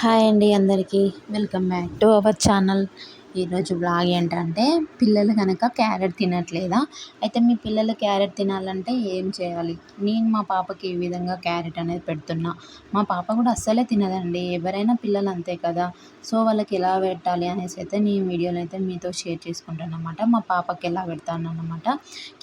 Hi అండి అందరికీ. Welcome back to our channel. ఈరోజు బ్లాగ్ ఏంటంటే పిల్లలు కనుక క్యారెట్ తినట్లేదా? అయితే మీ పిల్లలు క్యారెట్ తినాలంటే ఏం చేయాలి? నేను మా పాపకి ఈ విధంగా క్యారెట్ అనేది పెడుతున్నా. మా పాప కూడా అస్సలే తినదండి. ఎవరైనా పిల్లలు అంతే కదా. సో వాళ్ళకి ఎలా పెట్టాలి అనేసి అయితే నేను వీడియోలో అయితే మీతో షేర్ చేసుకుంటాను అనమాట మా పాపకి ఎలా పెడతాను అనమాట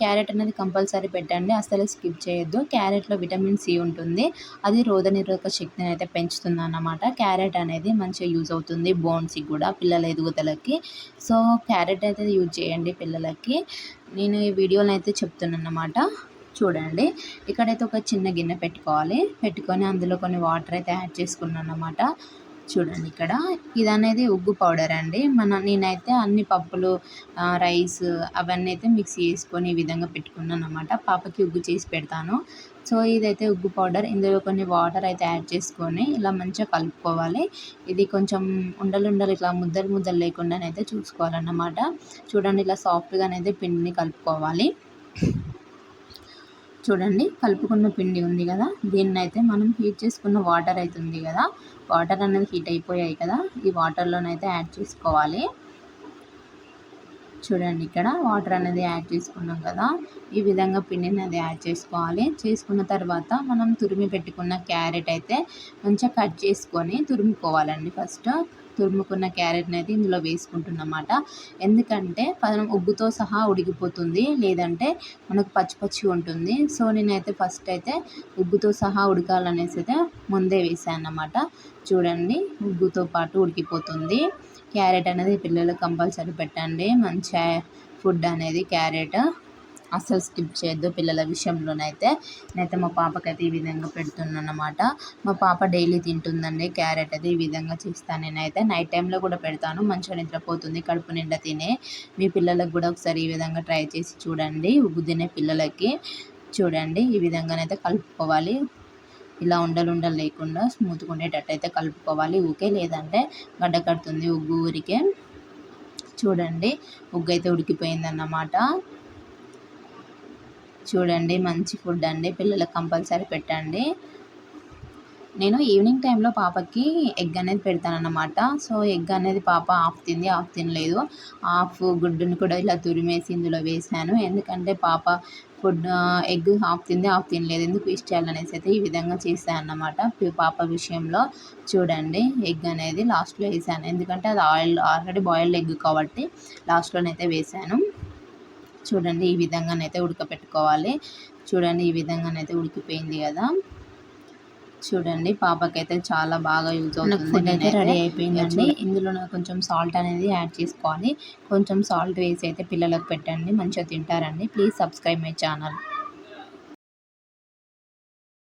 క్యారెట్ అనేది కంపల్సరీ పెట్టండి. అస్సలు స్కిప్ చేయొద్దు. క్యారెట్లో విటమిన్ సి ఉంటుంది. అది రోగ నిరోధక శక్తిని అయితే పెంచుతుంది అన్నమాట. క్యారెట్ అనేది మంచిగా యూజ్ అవుతుంది. బోన్స్కి కూడా పిల్లల ఎదుగుదలకి. సో క్యారెట్ అయితే యూజ్ చేయండి పిల్లలకి. నేను ఈ వీడియోలో అయితే చెప్తున్నాను అన్నమాట చూడండి. ఇక్కడైతే ఒక చిన్న గిన్నె పెట్టుకోవాలి. పెట్టుకొని అందులో కొన్ని వాటర్ అయితే యాడ్ చేసుకున్నాను అన్నమాట చూడండి ఇక్కడ. ఇది అనేది ఉగ్గు పౌడర్ అండి. మన నేనైతే అన్ని పప్పులు రైస్ అవన్నీ అయితే మిక్స్ చేసుకొని ఈ విధంగా పెట్టుకున్నాను అనమాట పాపకి ఉగ్గు చేసి పెడతాను. సో ఇదైతే ఉగ్గు పౌడర్. ఇందులో కొన్ని వాటర్ అయితే యాడ్ చేసుకొని ఇలా మంచిగా కలుపుకోవాలి. ఇది కొంచెం ఉండలు ఉండలు ఇట్లా ముద్దలు ముద్దలు లేకుండానైతే చూసుకోవాలన్నమాట. చూడండి ఇలా సాఫ్ట్గానైతే పిండిని కలుపుకోవాలి. చూడండి కలుపుకున్న పిండి ఉంది కదా. దీన్ని అయితే మనం హీట్ చేసుకున్న వాటర్ అయితే ఉంది కదా. వాటర్ అనేది హీట్ అయిపోయాయి కదా. ఈ వాటర్లోనైతే యాడ్ చేసుకోవాలి. చూడండి ఇక్కడ వాటర్ అనేది యాడ్ చేసుకున్నాం కదా. ఈ విధంగా పిండిని అది యాడ్ చేసుకోవాలి. చేసుకున్న తర్వాత మనం తురిమి పెట్టుకున్న క్యారెట్ అయితే మంచిగా కట్ చేసుకొని తురుముకోవాలండి ఫస్ట్ తురుముకున్న క్యారెట్ని అయితే ఇందులో వేసుకుంటున్నమాట. ఎందుకంటే మనం ఉగ్గుతో సహా ఉడికిపోతుంది లేదంటే మనకు పచ్చి పచ్చి ఉంటుంది. సో నేనైతే ఫస్ట్ అయితే ఉగ్గుతో సహా ఉడకాలనేసి అయితే ముందే వేసాను అన్నమాట చూడండి ఉగ్గుతో పాటు ఉడికిపోతుంది. క్యారెట్ అనేది పిల్లలకు కంపల్సరీ పెట్టండి. మంచి ఫుడ్ అనేది క్యారెట్. అస్సలు స్కిప్ చేయొద్దు పిల్లల విషయంలోనైతే. నేనైతే మా పాపకైతే ఈ విధంగా పెడుతున్నాను అనమాట మా పాప డైలీ తింటుందండి క్యారెట్ అది ఈ విధంగా చేస్తాను నేనైతే నైట్ టైంలో కూడా పెడతాను మంచిగా నిద్రపోతుంది కడుపు నిండా తినే. మీ పిల్లలకు కూడా ఒకసారి ఈ విధంగా ట్రై చేసి చూడండి ఉగ్గు తినే పిల్లలకి చూడండి. ఈ విధంగానైతే కలుపుకోవాలి. ఇలా ఉండలు ఉండలు లేకుండా స్మూత్గా ఉండేటట్టు అయితే కలుపుకోవాలి. ఊకే లేదంటే గడ్డ కడుతుంది ఉగ్గు ఊరికే. చూడండి ఉగ్గు అయితే ఉడికిపోయిందన్నమాట. చూడండి మంచి ఫుడ్ అండి. పిల్లలకు కంపల్సరీ పెట్టండి. నేను ఈవినింగ్ టైంలో పాపకి ఎగ్ అనేది పెడతానన్నమాట. సో ఎగ్ అనేది పాప హాఫ్ తింది హాఫ్ తినలేదు. హాఫ్ గుడ్డుని కూడా ఇలా తురిమేసి ఇందులో వేసాను ఎందుకంటే పాప ఫుడ్ ఎగ్ హాఫ్ తింది హాఫ్ తినలేదు. ఎందుకు వేస్ట్ చేయాలనేసి అయితే ఈ విధంగా చేశాను అన్నమాట పాప విషయంలో చూడండి ఎగ్ అనేది లాస్ట్లో వేసాను ఎందుకంటే అది ఆయిల్ ఆల్రెడీ బాయిల్డ్ ఎగ్ కాబట్టి లాస్ట్లోనైతే వేసాను చూడండి ఈ విధంగానైతే ఉడకపెట్టుకోవాలి. చూడండి ఈ విధంగానైతే ఉడికిపోయింది కదా. చూడండి పాపకైతే చాలా బాగా యూజ్ అవుతుంది ఫుడ్ అయితే రెడీ అయిపోయిందండి. ఇందులో కొంచెం సాల్ట్ అనేది యాడ్ చేసుకోవాలి. కొంచెం సాల్ట్ వేసి అయితే పిల్లలకు పెట్టండి. మంచిగా తింటారండి. Please subscribe my channel